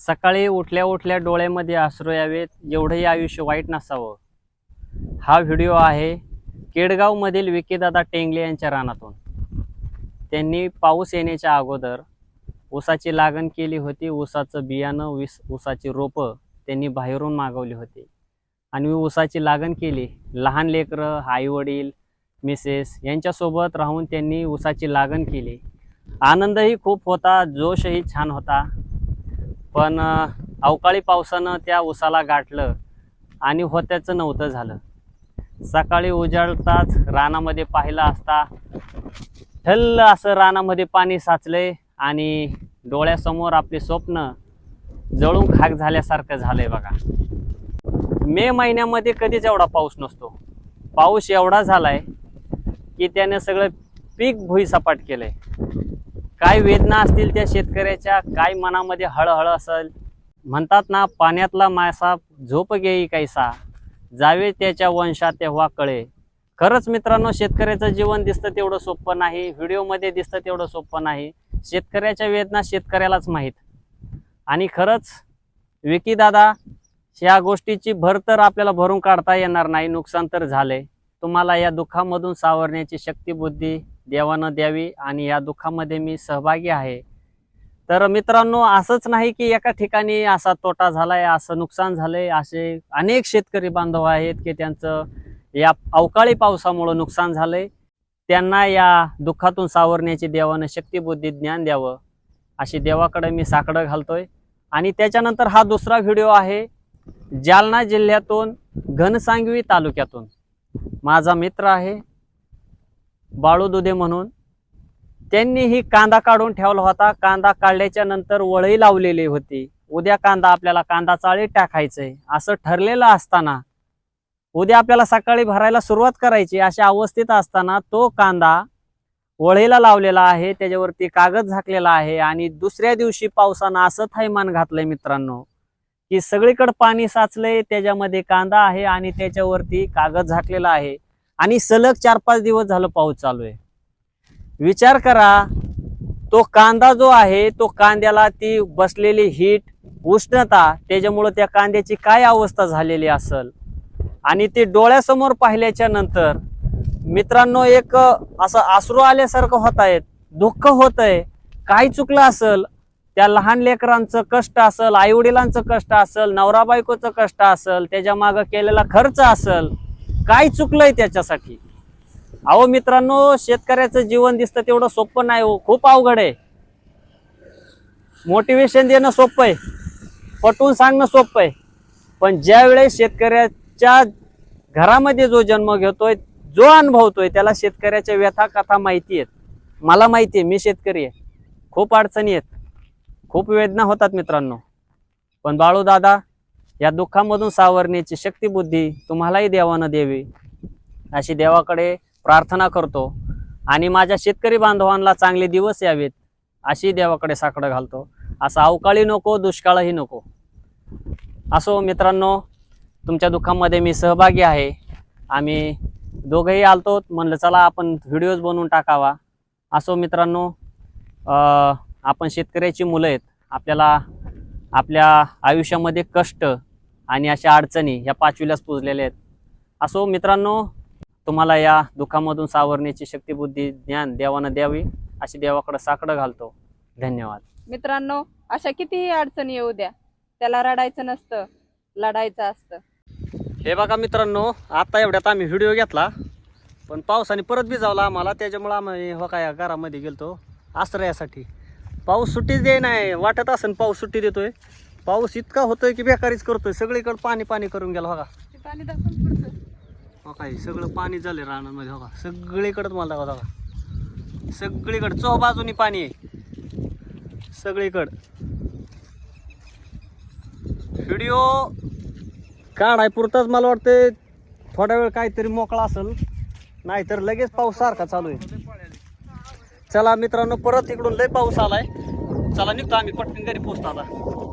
सकाळी उठल्या उठल्या डोळ्यामध्ये अश्रू यावेत एवढंही आयुष्य वाईट नसावं. हा व्हिडिओ आहे केडगावमधील विकीदादा टेंगले यांच्या रानातून. त्यांनी पाऊस येण्याच्या अगोदर ऊसाची लागण केली होती ऊसाचं बियाणं विस ऊसाची रोपं त्यांनी बाहेरून मागवली होती. आणि ऊसाची लागण केली. लहान लेकरं आईवडील मिसेस यांच्यासोबत राहून त्यांनी ऊसाची लागण केली. आनंदही खूप होता जोशही छान होता. पण अवकाळी पावसानं त्या उसाला गाठलं आणि होत्याचं नव्हतं झालं. सकाळी उजाडताच रानामध्ये पाहिलं असता ठल्ल असं रानामध्ये पाणी साचलंय आणि डोळ्यासमोर आपले स्वप्न जळून खाक झाल्यासारखं झालंय बघा. मे महिन्यामध्ये कधीच एवढा पाऊस नसतो. पाऊस एवढा झालाय की त्याने सगळं पीक भुईसपाट केलंय. काय वेदना असतील त्या शेतकऱ्याच्या काय मनामध्ये हळहळ असेल? म्हणतात ना पाण्यातला मासा झोप घेई कैसा जावे त्याच्या वंशात तेव्हा कळे. खरंच मित्रांनो शेतकऱ्याचं जीवन दिसतं तेवढं सोपं नाही व्हिडिओमध्ये दिसतं तेवढं सोपं नाही. शेतकऱ्याच्या वेदना शेतकऱ्यालाच माहीत. आणि खरंच विकी दादा ह्या गोष्टीची भर तर आपल्याला भरून काढता येणार नाही नुकसान तर झालंय. तुम्हाला या दुःखामधून सावरण्याची शक्ती बुद्धी देवानं द्यावी आणि या दुःखामध्ये मी सहभागी आहे. तर मित्रांनो असंच नाही की एका ठिकाणी असा तोटा झालाय असं नुकसान झालंय असे अनेक शेतकरी बांधव आहेत की त्यांचं या अवकाळी पावसामुळं नुकसान झालंय. त्यांना या दुःखातून सावरण्याची देवानं शक्ती बुद्धी ज्ञान द्यावं अशी देवाकडे मी साकडं घालतोय. आणि त्याच्यानंतर हा दुसरा व्हिडिओ आहे जालना जिल्ह्यातून घनसांगवी तालुक्यातून. माझा मित्र आहे बाळू दुधे म्हणून. त्यांनी ही कांदा काढून ठेवला होता. कांदा काढल्याच्या नंतर वळई लावलेली होती. उद्या कांदा आपल्याला कांदा चाळी टाकायचंय. असं ठरलेलं असताना उद्या आपल्याला सकाळी भरायला सुरुवात करायची अशा अवस्थेत असताना तो कांदा वळईला लावलेला आहे. त्याच्यावरती कागद झाकलेला आहे आणि दुसऱ्या दिवशी पावसानं असं थैमान घातलंय मित्रांनो की सगळीकडे पाणी साचलंय. त्याच्यामध्ये कांदा आहे आणि त्याच्यावरती कागद झाकलेला आहे. आणि सलग चार पाच दिवस झालं पाऊस चालू आहे. विचार करा तो कांदा जो आहे तो कांद्याला ती बसलेली हीट उष्णता त्याच्यामुळं त्या कांद्याची काय अवस्था झालेली असल? आणि ते डोळ्यासमोर पाहिल्याच्या नंतर मित्रांनो एक असं आसरू आल्यासारखं होत आहेत दुःख होत आहे काय चुकलं असल? त्या लहान लेकरांचं कष्ट असल आईवडिलांचं कष्ट असल नवरा बायकोचं कष्ट असल त्याच्या मागं केलेला खर्च असल काय चुकलंय त्याच्यासाठी? अहो मित्रांनो शेतकऱ्याचं जीवन दिसतं तेवढं सोपं नाही हो. खूप अवघड आहे. मोटिवेशन देणं सोपं आहे. पटवून सांगणं सोपं आहे. पण ज्यावेळेस शेतकऱ्याच्या घरामध्ये जो जन्म घेतोय जो अनुभवतोय त्याला शेतकऱ्याच्या व्यथा कथा माहिती आहेत. मला माहिती आहे मी शेतकरी आहे. खूप अडचणी आहेत. खूप वेदना होतात मित्रांनो. पण बाळू दादा या दुःखामधून सावरण्याची शक्ती बुद्धी तुम्हालाही देवानं द्यावी. अशी देवाकडे प्रार्थना करतो. आणि माझ्या शेतकरी बांधवांना चांगले दिवस यावेत अशी देवाकडे साकडं घालतो. असं अवकाळी नको दुष्काळही नको. असो मित्रांनो तुमच्या दुःखामध्ये मी सहभागी आहे. आम्ही दोघंही आलतो म्हणलं चला आपण व्हिडिओज बनवून टाकावा. असो मित्रांनो आपण शेतकऱ्याची मुलं आहेत. आपल्याला आपल्या आयुष्यामध्ये कष्ट आणि अशा अडचणी या पाचवीलाच पुजलेल्या आहेत. असो मित्रांनो तुम्हाला या दुःखामधून सावरण्याची शक्तीबुद्धी ज्ञान देवानं द्यावी अशी देवाकडे साकडं घालतो. धन्यवाद. मित्रांनो अशा कितीही अडचणी येऊ द्या त्याला रडायचं नसतं लढायचं असतं. हे बघा मित्रांनो आता एवढ्यात आम्ही व्हिडिओ घेतला पण पावसाने परत भिजावला आम्हाला त्याच्यामुळं आम्ही हो काय घरामध्ये गेलतो आश्रयासाठी. पाऊस सुट्टीच दे नाही वाटत असेल पाऊस सुट्टी देतोय. पाऊस इतका होतोय की बेकारीच करतोय. सगळीकडे पाणी पाणी करून गेलं बघा पाणी दाखवून पुढचं. हो काय सगळं पाणी झालं रानामध्ये हो का? सगळीकडे मला दाखवा बघा सगळीकडे चौ बाजूनी पाणी आहे. सगळीकडं. व्हिडिओ काढाय पुरताच मला वाटतं थोडा वेळ काहीतरी मोकळा असेल. नाहीतर लगेच पाऊस सारखा चालू आहे. चला मित्रांनो परत इकडून लय पाऊस आलाय. चला निघतो आम्ही पटकन घरी पोहोचतो आता.